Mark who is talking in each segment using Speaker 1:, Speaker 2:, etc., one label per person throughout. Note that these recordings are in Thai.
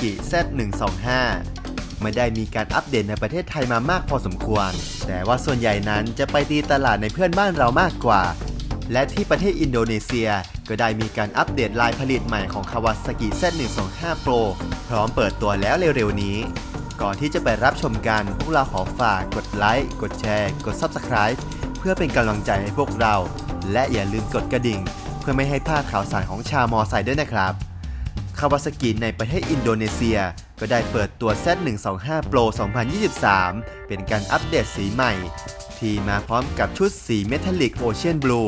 Speaker 1: กิ Z125 ไม่ได้มีการอัปเดตในประเทศไทยมามากพอสมควร แต่ว่าส่วนใหญ่นั้นจะไปตีตลาดในเพื่อนบ้านเรามากกว่า และที่ประเทศอินโดนีเซียก็ได้มีการอัปเดตลายผลิตใหม่ของ Kawasaki Z125 Pro พร้อมเปิดตัวแล้วเร็วๆนี้ ก่อนที่จะไปรับชมกัน พวกเราขอฝากกดไลค์ กดแชร์ กด Subscribe เพื่อเป็นกำลังใจให้พวกเรา และอย่าลืมกดกระดิ่ง เพื่อไม่ให้พลาดข่าวสารของชาวมอไซค์ด้วยนะครับ คาวาซากิในประเทศอินโดนีเซีย ก็ได้เปิดตัว Z125 Pro 2023 เป็นการอัปเดตสีใหม่ ที่มาพร้อมกับชุดสีเมทัลลิกโอเชียนบลู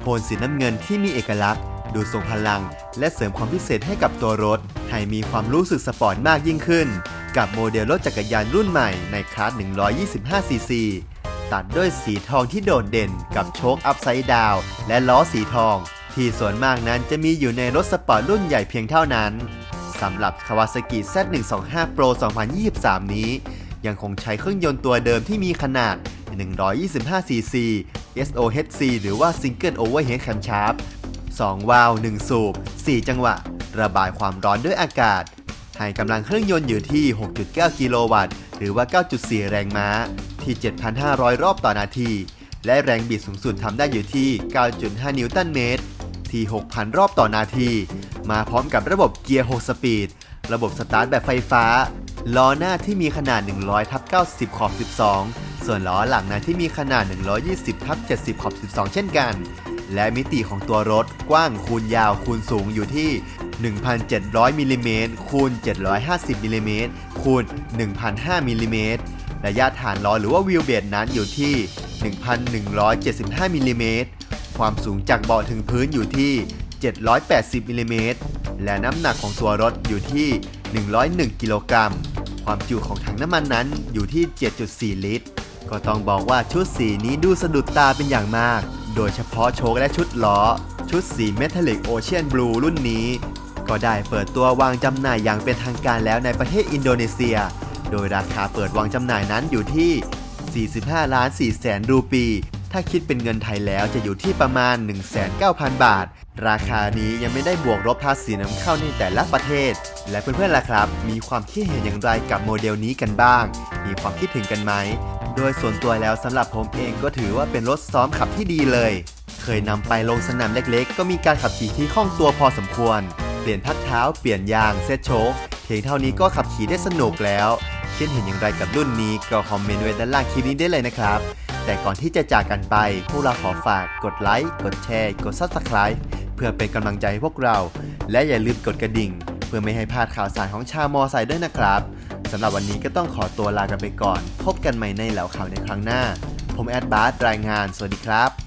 Speaker 1: โทนสีน้ำเงินที่มีเอกลักษณ์ ดูทรงพลัง และเสริมความพิเศษให้กับตัวรถ ให้มีความรู้สึกสปอร์ตมากยิ่งขึ้น กับโมเดลรถจักรยานรุ่นใหม่ในคลาส 125cc ตัดด้วยสีทองที่โดดเด่นกับโชคอัพไซด์ดาวและล้อสีทอง ที่ส่วนมากนั้นจะมีอยู่ในรถสปอร์ตรุ่นใหญ่เพียงเท่านั้นสำหรับ Kawasaki Z125 Pro 2023 นี้ ยังคงใช้เครื่องยนต์ตัวเดิมที่มีขนาด 125cc SOHC หรือว่า Single Overhead Camshaft 2 วาล์ว1สูบ 4 จังหวะ ระบายความร้อนด้วยอากาศ ให้กำลังเครื่องยนต์อยู่ที่ 6.9 กิโลวัตต์ หรือว่า 9.4 แรงม้า ที่ 7,500 รอบต่อนาที และแรงบิดสูงสุดทำได้อยู่ที่ 9.5 นิวตันเมตร ที่ 6,000 รอบต่อนาที มาพร้อมกับระบบเกียร์ 6 สปีด ระบบสตาร์ทแบบไฟฟ้า ล้อหน้าที่มีขนาด 100ทับ90 ขอบ 12 ส่วนล้อหลังนั้นที่มีขนาด 120ทับ70 ขอบ 12 เช่นกัน และมิติของตัวรถกว้างคูณยาวคูณสูงอยู่ที่ 1,700มิลลิเมตรคูณ 750มิลลิเมตรคูณ 1,005มิลลิเมตรระยะฐานล้อหรือว่าวิวเบสนั้นอยู่ที่ 1,175มิลลิเมตร ความสูงจากเบาะถึงพื้นอยู่ที่ 780มิลลิเมตรและน้ำหนักของตัวรถอยู่ที่ 101 กิโลกรัม ความจุของถังน้ำมันนั้นอยู่ที่ 7.4 ลิตร ก็ต้องบอกว่าชุดสีนี้ดูสะดุดตาเป็นอย่างมาก โดยเฉพาะโชคและชุดล้อ ชุดสีเมทัลลิกโอเชียนบลูรุ่นนี้ ก็ได้เปิดตัววางจำหน่ายอย่างเป็นทางการแล้วในประเทศอินโดนีเซีย โดยราคาเปิดวางจำหน่ายนั้นอยู่ที่ 45 ล้าน4แสนรูปี ถ้าคิดเป็นเงินไทยแล้วจะอยู่ที่ประมาณ 19,000 บาท ราคานี้ยังไม่ได้บวกลบภาษีนำเข้าในแต่ละประเทศ และเพื่อนๆล่ะครับ มีความคิดเห็นอย่างไรกับโมเดลนี้กันบ้าง มีความคิดถึงกันไหม โดยส่วนตัวแล้วสำหรับผมเองก็ถือว่าเป็นรถซ้อมขับที่ดีเลย เคยนำไปลงสนามเล็กๆ ก็มีการขับขี่ที่คล่องตัวพอสมควร เปลี่ยนพักเท้า เปลี่ยนยาง เซตโชคเพียงเท่านี้ก็ขับขี่ได้สนุกแล้วคิดเห็นอย่างไรกับรุ่นนี้ก็คอมเมนต์ไว้ด้านล่างคลิปนี้ได้เลยนะครับ แต่ก่อนที่จะจากกันไปพวกเราขอฝากกดไลค์ กดแชร์ กด Subscribe เพื่อเป็นกำลังใจให้พวกเรา และอย่าลืมกดกระดิ่ง เพื่อไม่ให้พลาดข่าวสารของชาวมอไซค์ด้วยนะครับสำหรับวันนี้ก็ต้องขอตัวลากันไปก่อน พบกันใหม่ในเหล่าข่าวในครั้งหน้า ผมแอดบาร์รายงาน สวัสดีครับ